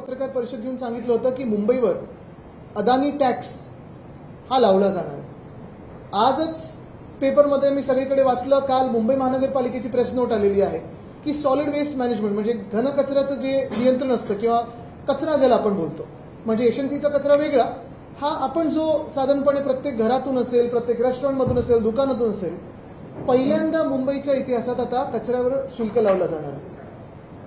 पत्रकार परिषद घेऊन सांगितलं होतं की मुंबईवर अदानी टॅक्स हा लावला जाणार आहे. आजच पेपरमध्ये मी सगळीकडे वाचलं काल मुंबई महानगरपालिकेची प्रेस नोट आलेली आहे की सॉलिड वेस्ट मॅनेजमेंट म्हणजे घनकचऱ्याचं जे नियंत्रण असतं किंवा कचरा ज्याला आपण बोलतो म्हणजे एशन्सीचा कचरा वेगळा हा आपण जो साधारणपणे प्रत्येक घरातून असेल प्रत्येक रेस्टॉरंटमधून असेल दुकानातून असेल पहिल्यांदा मुंबईच्या इतिहासात आता कचऱ्यावर शुल्क लावला जाणार आहे.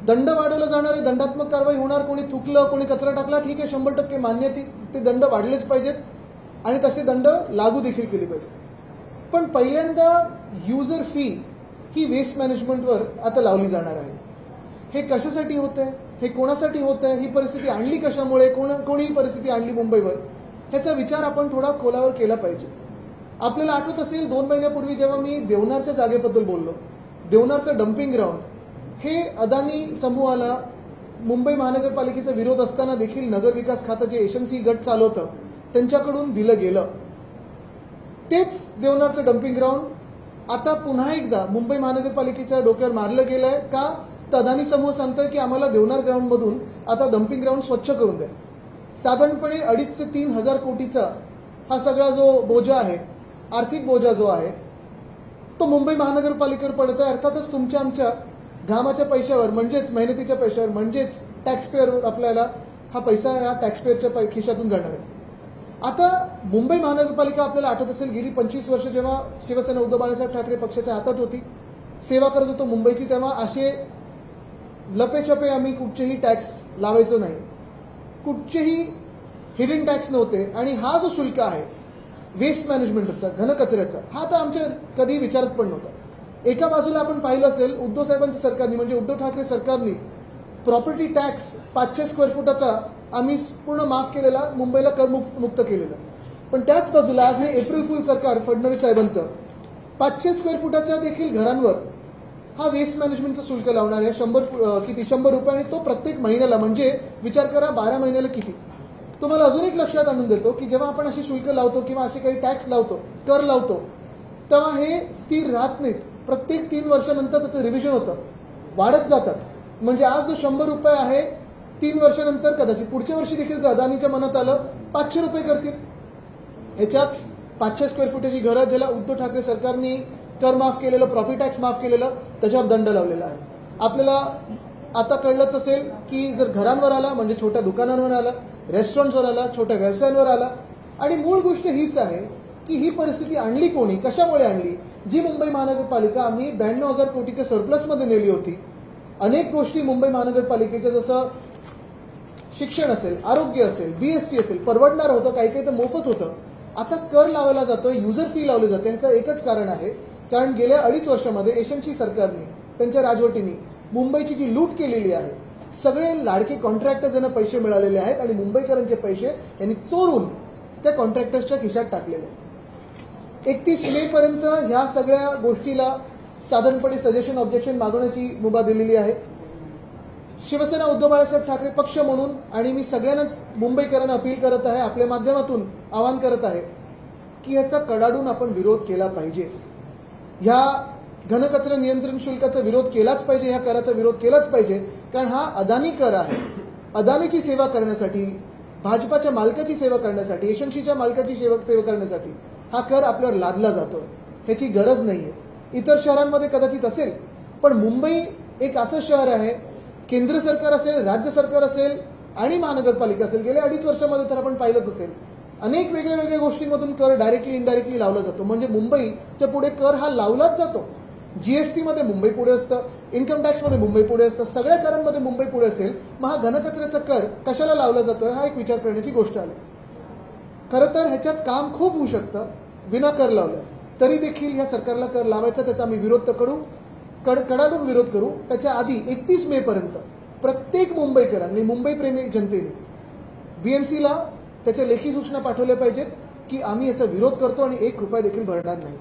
दंड वाढवला जाणार आहे दंडात्मक कारवाई होणार कोणी थुकलं कोणी कचरा टाकला ठीक आहे शंभर टक्के मान्य ती ते दंड वाढलेच पाहिजेत. आणि तसे दंड लागू देखील केले पाहिजेत. पण पहिल्यांदा युजर फी ही वेस्ट मॅनेजमेंटवर आता लावली जाणार आहे. हे कशासाठी होत आहे हे कोणासाठी होत आहे ही परिस्थिती आणली कशामुळे? कोण कोणी ही परिस्थिती आणली मुंबईवर? ह्याचा विचार आपण थोडा खोलावर केला पाहिजे. आपल्याला आठवत असेल दोन महिन्यापूर्वी जेव्हा मी देवनारच्या जागेबद्दल बोललो. देवनारचं डम्पिंग ग्राउंड हे अदानी समूहाला मुंबई महानगरपालिकेचा विरोध असताना देखील नगर विकास खातं जे एशन्सी गट चालवतं त्यांच्याकडून दिलं गेलं. तेच देवनारचं डम्पिंग ग्राउंड आता पुन्हा एकदा मुंबई महानगरपालिकेच्या डोक्यावर मारलं गेलंय का? तर अदानी समूह सांगतोय की आम्हाला देवनार ग्राउंडमधून आता डम्पिंग ग्राउंड स्वच्छ करून द्या. साधारणपणे अडीच ते तीन हजार कोटीचा हा सगळा जो बोजा आहे आर्थिक बोजा जो आहे तो मुंबई महानगरपालिकेवर पडत आहे अर्थातच तुमच्या आमच्या घामाच्या पैशावर म्हणजेच मेहनतीच्या पैशावर म्हणजेच टॅक्सपेअरवर आपल्याला हा पैसा या टॅक्सपेअरच्या पै- खिशातून जाणार आहे. आता मुंबई महानगरपालिका आपल्याला आठवत असेल गेली पंचवीस वर्ष जेव्हा शिवसेना उद्धव बाळासाहेब ठाकरे पक्षाच्या हातात होती सेवा करत होतो मुंबईची तेव्हा असे लपेछपे आम्ही कुठचेही टॅक्स लावायचो नाही. कुठचेही हिडन टॅक्स नव्हते आणि हा जो शुल्क आहे वेस्ट मॅनेजमेंटचा घनकचऱ्याचा हा तर आमच्या कधी विचारत पण नव्हता. एका बाजूला आपण पाहिलं असेल उद्धव साहेबांच्या सरकारने म्हणजे उद्धव ठाकरे सरकारने प्रॉपर्टी टॅक्स पाचशे स्क्वेअर फुटाचा आम्ही पूर्ण माफ केलेला मुंबईला कर मुक्त मुक्त केलेला. पण त्याच बाजूला आज हे एप्रिल फुल सरकार फडणवीस साहेबांचं पाचशे स्क्वेअर फुटाच्या देखील घरांवर हा वेस्ट मॅनेजमेंटचं शुल्क लावणार आहे शंभर किती शंभर रुपये आणि तो प्रत्येक महिन्याला म्हणजे विचार करा बारा महिन्याला किती. तुम्हाला अजून एक लक्षात आणून देतो की जेव्हा आपण असे शुल्क लावतो किंवा असे काही टॅक्स लावतो कर लावतो तेव्हा हे स्थिर राहत नाहीत. प्रत्येक तीन वर्षानंतर त्याचं रिव्हिजन होतं. वाढत जातात म्हणजे आज जो शंभर रुपये आहे तीन वर्षानंतर कदाचित. पुढच्या वर्षी देखील अदानीच्या मनात आलं पाचशे रुपये करतील. ह्याच्यात पाचशे स्क्वेअर फुटाची घरं ज्याला उद्धव ठाकरे सरकारने कर माफ केलेलं प्रॉफिट टॅक्स माफ केलेलं त्याच्यावर दंड लावलेला आहे. आपल्याला आता कळलंच असेल की जर घरांवर आला म्हणजे छोट्या दुकानांवर आला रेस्टॉरंटवर आला छोट्या व्यवसायांवर आला आणि मूळ गोष्ट हीच आहे की ही परिस्थिती आणली कोणी? कशामुळे आणली? जी मुंबई महानगरपालिका आम्ही ब्याण्णव हजार कोटीच्या सरप्लसमध्ये नेली होती. अनेक गोष्टी मुंबई महानगरपालिकेच्या जसं शिक्षण असेल आरोग्य असेल बीएसटी असेल परवडणार होतं काही काही तर मोफत होतं. आता कर लावायला जातोय युजर फी लावली जाते ह्याचं एकच कारण आहे. कारण गेल्या अडीच वर्षामध्ये एशनशी सरकारने त्यांच्या राजवटीने मुंबईची जी लूट केलेली आहे सगळे लाडके कॉन्ट्रॅक्टर्स यांना पैसे मिळालेले आहेत आणि मुंबईकरांचे पैसे यांनी चोरून त्या कॉन्ट्रॅक्टर्सच्या खिशात टाकलेले आहेत. एकतीस मे पर्यंत ह्या सगळ्या गोष्टीला साधारणपणे सजेशन ऑब्जेक्शन मागवण्याची मुभा दिलेली आहे. शिवसेना उद्धव बाळासाहेब ठाकरे पक्ष म्हणून आणि मी सगळ्यांनाच मुंबईकरांना अपील करत आहे आपल्या माध्यमातून आवाहन करत आहे की ह्याचा कडाडून आपण विरोध केला पाहिजे. ह्या घनकचरा नियंत्रण शुल्काचा विरोध केलाच पाहिजे ह्या कराचा विरोध केलाच पाहिजे कारण हा अदानी कर आहे. अदानीची सेवा करण्यासाठी भाजपाच्या मालकाची सेवा करण्यासाठी एशनशीच्या मालकाची सेवा सेवा करण्यासाठी हा कर आपल्यावर लादला जातोय ह्याची गरज नाहीये. इतर शहरांमध्ये कदाचित असेल पण मुंबई एक असं शहर आहे केंद्र सरकार असेल राज्य सरकार असेल आणि महानगरपालिका असेल गेल्या अडीच वर्षामध्ये तर आपण पाहिलंच असेल. अनेक वेगळ्या वेगळ्या गोष्टींमधून कर डायरेक्टली इनडायरेक्टली लावला जातो. म्हणजे मुंबईच्या पुढे कर हा लावलाच जातो. जीएसटीमध्ये मुंबई पुढे असतं इन्कम टॅक्समध्ये मुंबई पुढे असतं सगळ्या करांमध्ये मुंबई पुढे असेल. मग हा घनकचऱ्याचा कर कशाला लावला जातोय हा एक विचार करण्याची गोष्ट आली खरं तर ह्याच्यात काम खूप होऊ शकतं. विना कर लावलं. तरी देखील या सरकारला कर लावायचा त्याचा आम्ही विरोध तर करू. कड कडाडून विरोध करू. त्याच्या आधी एकतीस मे पर्यंत प्रत्येक मुंबईकरांनी मुंबई प्रेमी जनतेने बीएमसीला त्याच्या लेखी सूचना पाठवल्या पाहिजेत की आम्ही याचा विरोध करतो आणि एक रुपया देखील भरणार नाही.